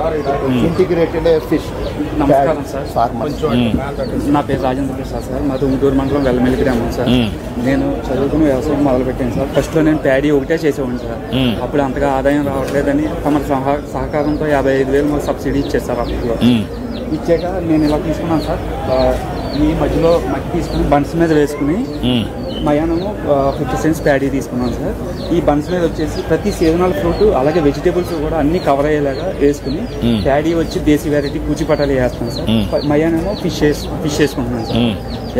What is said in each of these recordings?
Integrated fish నమస్కారం sir. Farmer నా పేరు రాజేంద్ర ప్రసాద్ సార్. మాది ఉంటూరు మండలం వెల్లమెల్లి గ్రామం సార్. మ్మ్. నేను చదువుకుని వ్యవసాయం మొదలుపెట్టాను సార్. ఫస్ట్లో నేను ప్యాడీ ఒకటే చేసేవాడిని సార్. అప్పుడు అంతగా ఆదాయం రావట్లేదని తమ సహ- సహకారంతో యాభై ఐదు వేలు మాకు సబ్సిడీ ఇచ్చారు సార్ అప్పట్లో. ఇచ్చాక నేను ఇలా తీసుకున్నాను సార్. ఈ మధ్యలో మట్టి తీసుకుని బన్స్ మీద వేసుకుని. మయానము ఫిఫ్టీ సెంట్స్ ప్యాడీ తీసుకున్నాం సార్. ఈ బన్స్ మీద వచ్చేసి ప్రతి సీజనల్ ఫ్రూట్ అలాగే వెజిటేబుల్స్ కూడా అన్ని కవర్ అయ్యేలాగా వేసుకుని. ప్యాడీ వచ్చి దేశీ వెరైటీ కూచిపటాలు వేస్తాం సార్. మయానేమో ఫిష్ ఫిష్ వేసుకుంటున్నాను సార్.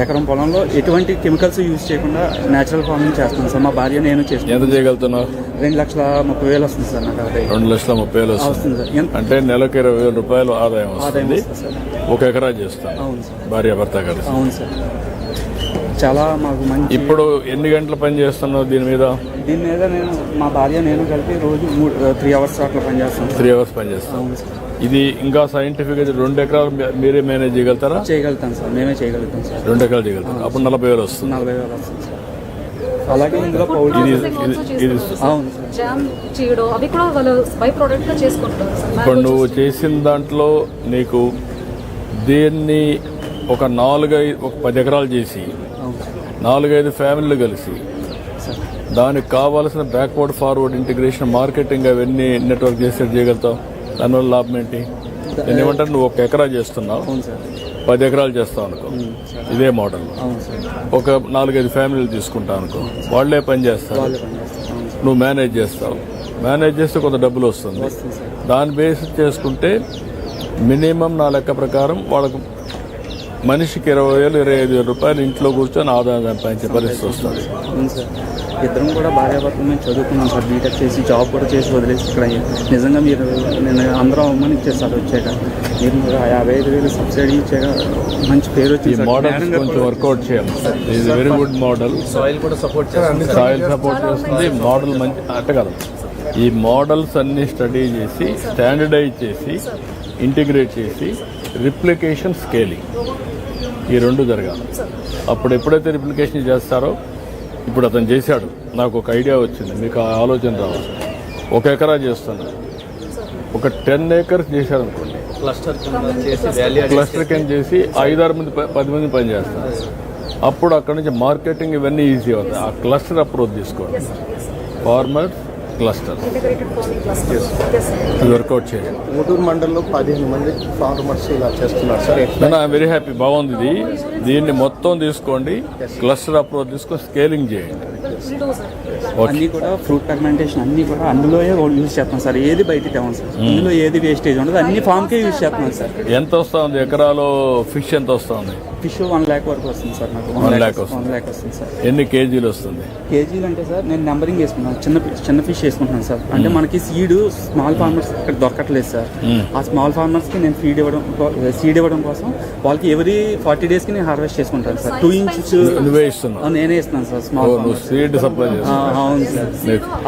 ఎకరం పొలంలో ఎటువంటి కెమికల్స్ యూజ్ చేయకుండా నేచురల్ ఫార్మింగ్ చేస్తున్నాను సార్. మా భార్య నేను ఎంత చేయగలుగుతున్నావు? రెండు లక్షల ముప్పై వేలు వస్తుంది సార్ నాకు రెండు లక్షల ముప్పై వేలు వస్తుంది. సార్. ఎంత? అంటే నెలకు ఇరవై వేల రూపాయలు ఆదాయం ఆదాయం వస్తుంది. ఒక ఎకరా చేస్తాను. అవును సార్. భార్య భర్త కలిసి. అవును సార్. చాలా మాకు మంచి ఇప్పుడు ఎన్ని గంటలు పని చేస్తున్నావు దీని మీద? దీని మీద నేను మా భార్య నేను కలిపి రోజు మూడు త్రీ అవర్స్ అట్లా పనిచేస్తాను త్రీ అవర్స్ పని చేస్తాం. అవును సార్. ఇది ఇంకా సైంటిఫిక్ అయితే రెండు ఎకరాలు మీరే మేనేజ్ చేయగలుగుతారా? చేయగలుగుతాం సార్. మేమే చేయగలుగుతాం సార్. రెండు ఎకరాలు చేయగలుగుతారు అప్పుడు నలభై వేలు వస్తుంది. నలభై వేలు వస్తుంది సార్. అలాగే ఇందులో పౌడర్ ఇది. అవును. ఇప్పుడు నువ్వు. చేసిన దాంట్లో నీకు దీన్ని ఒక నాలుగైదు ఒక పది ఎకరాలు చేసి నాలుగైదు ఫ్యామిలీలు కలిసి. దానికి కావాల్సిన బ్యాక్వర్డ్ ఫార్వర్డ్ ఇంటిగ్రేషన్ మార్కెటింగ్ అవన్నీ నెట్వర్క్ చేసేది చేయగలుగుతావు. దానివల్ల లాభం ఏంటి? నేను ఏమంటారు? నువ్వు ఒక ఎకరా చేస్తున్నావు. పది ఎకరాలు చేస్తావు అనుకో. ఇదే మోడల్ ఒక నాలుగైదు ఫ్యామిలీలు తీసుకుంటావు అనుకో. వాళ్ళే పని చేస్తారు. నువ్వు మేనేజ్ చేస్తావు. మేనేజ్ చేస్తే కొంత డబ్బులు వస్తుంది. వస్తుంది సార్. దాని బేస్ చేసుకుంటే మినిమం నా లెక్క ప్రకారం వాళ్ళకు మనిషికి ఇరవై వేలు ఇరవై ఐదు వేల రూపాయలు ఇంట్లో కూర్చొని ఆదాయం సంపాదించే పరిస్థితి వస్తుంది. ఇద్దరం కూడా భార్యాభర్తలు మేము చదువుకున్నాం సార్. బీటెక్ చేసి జాబ్ కూడా చేసి వదిలేసి ఇక్కడ నిజంగా మీరు నేను అందరం అమ్మని ఇచ్చారు సార్ వచ్చాక. మీరు ఆ యాభై ఐదు వేలు సబ్సిడీ ఇచ్చాక మంచి పేరు ఈ వచ్చింది సార్. మోడల్స్ మేడం గారు కొంచెం వర్కౌట్ చేయాలి ఇది వెరీ గుడ్ మోడల్ సాయిల్ కూడా సపోర్ట్ చేస్తుంది సాయిల్ సపోర్ట్ చేస్తుంది. మోడల్ మంచి అట్ట కదా. ఈ మోడల్స్ అన్ని స్టడీ చేసి స్టాండర్డైజ్ చేసి ఇంటిగ్రేట్ చేసి రిప్లికేషన్ స్కేలింగ్ ఈ రెండు జరగాలి. అప్పుడు ఎప్పుడైతే రిప్లికేషన్ చేస్తారో ఇప్పుడు అతను చేశాడు. నాకు ఒక ఐడియా వచ్చింది. మీకు ఆ ఆలోచన రావాలి. ఒక ఎకరా చేస్తున్నా. ఒక టెన్ ఏకర్స్ చేశారు అనుకోండి క్లస్టర్ కింద చేసి వాల్యూ క్లస్టర్ కింద చేసి ఐదారు మంది పది మంది పని చేస్తారు. అప్పుడు అక్కడ నుంచి మార్కెటింగ్ ఇవన్నీ ఈజీ అవుతాయి. ఆ క్లస్టర్ అప్రోచ్ తీసుకోండి ఫార్మర్ క్లస్టర్. వర్కౌట్ చేయండి ఊటూరు మండలంలో పదిహేను మంది ఫార్మర్స్ ఇలా చేస్తున్నారు సార్ నేను వెరీ హ్యాపీ బాగుంది ఇది. దీన్ని మొత్తం తీసుకోండి. క్లస్టర్ అప్రోచ్ తీసుకొని స్కేలింగ్ చేయండి. అన్ని కూడా ఫ్రూట్ ఫర్మెంటేషన్ అన్ని కూడా అందులో యూజ్ చేస్తాం సార్ ఏది బయటికి తేవం సార్ ఇందులో ఏది వేస్టేజ్ ఉండదు. అన్ని ఫామ్కే యూజ్ చేస్తున్నాం సార్ ఎంత వస్తుంది? ఎకరాలో ఫిష్ ఎంత వస్తుంది? ఫిష్ వన్ ల్యాక్ వరకు వస్తుంది సార్ నాకు. Lakh వస్తుంది. వన్ ల్యాక్ వస్తుంది సార్ ఎన్ని కేజీలు వస్తుంది? కేజీలు అంటే సార్ నేను నెంబరింగ్ వేసుకున్నాను చిన్న చిన్న ఫిష్ వేసుకుంటున్నాను సార్. అంటే మనకి సీడ్ స్మాల్ ఫార్మర్స్ ఇక్కడ దొరకట్లేదు సార్. ఆ స్మాల్ ఫార్మర్స్కి నేను ఫీడ్ ఇవ్వడం సీడ్ ఇవ్వడం కోసం వాళ్ళకి ఎవరీ ఫార్టీ డేస్కి నేను హార్వెస్ట్ చేసుకుంటాను సార్. టూ ఇంచెస్ నువ్వే ఇస్తున్నావు. నేనే ఇస్తున్నాను సార్ స్మాల్ సీడ్ సప్లై అవును సార్.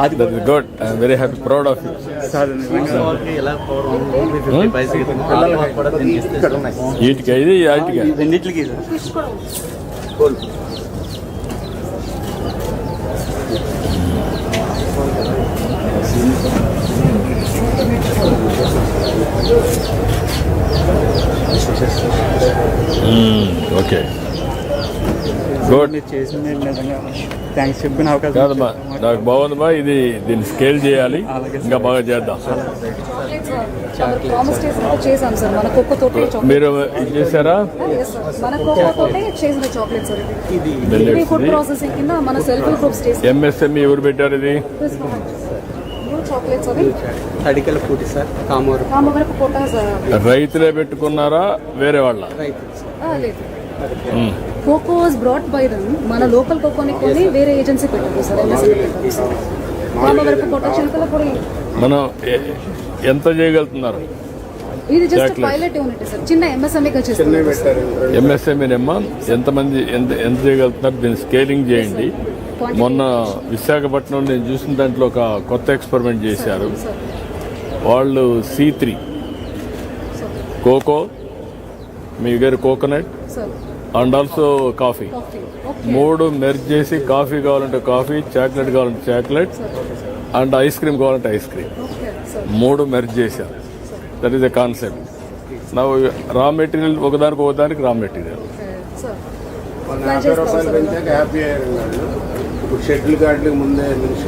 అది good I'm very happy proud of you sir నిజంగా వాళ్ళకి ఎలా పవర్ ఉంది ఫిఫ్టీ పైస్ పిల్లలకి కూడా దీనికి ఇస్తే ఇక్కడ ఉన్నాయి వీటికి ఇది వాటికి ఈ రెండిట్లకి సార్ Fish కూడా ఉంది. ఓకే గుడ్ మీరు చేసింది నిజంగా? థ్యాంక్స్ చెప్పిన అవకాశం నాకు బాగుందమ్మా ఇది దీన్ని స్కేల్ చేయాలి. ఇంకా బాగా చేద్దాం. uh, మీరు చేశారా? Yes, sir. మన కోకో తోటే చేసిన చాక్లెట్ సార్ ఇది ఇది. ఫుడ్ ప్రాసెసింగ్ కింద మన సెల్ఫ్ గ్రూప్స్ చేసిన ఎంఎస్ఎంఈ ఎవరు పెట్టారు ఇది? చాక్లెట్స్ అవి. తడికల పూటి సార్ కామూరు. రామవరపు కోట సార్ రైతులే పెట్టుకున్నారా వేరే వాళ్ళ? లేదు. Cocoa was brought by them. మన లోకల్ కోకోని కొని వేరే ఏజెన్సీ పెట్టారు సార్ ఎంఎస్సీ పెట్టారు సార్. రామవరపు కోట చిలుకల పొడి. మనం ఎ- ఎంత చేయగలుగుతున్నారు? ఇది జస్ట్. Pilot unit sir. చిన్న ఎంఎస్ఎంఈగా చేస్తున్నారు ఎంఎస్ఎంఈనమ్మా ఎంతమంది ఎంత ఎంత చేయగలుగుతున్నారు? దీన్ని స్కేలింగ్ చేయండి. మొన్న విశాఖపట్నం నేను చూసిన దాంట్లో ఒక కొత్త ఎక్స్పెరిమెంట్ చేశారు. వాళ్ళు సి త్రీ కోకో మీ దగ్గర కోకోనట్ అండ్ ఆల్సో కాఫీ మూడు మెర్జ్ చేసి కాఫీ కావాలంటే కాఫీ చాక్లెట్ కావాలంటే చాక్లెట్ అండ్ ఐస్ క్రీమ్ కావాలంటే ఐస్ క్రీమ్ మూడు మెర్జ్ చేశారు. దట్ ఈస్ ఎ కాన్సెప్ట్ నా రా మెటీరియల్ ఒకదానికి ఒకదానికి రా మెటీరియల్ సార్ యాభై రూపాయలు పెంచాక హ్యాపీ అయ్యారు. ఇప్పుడు షెటిల్ గార్డులకు ముందే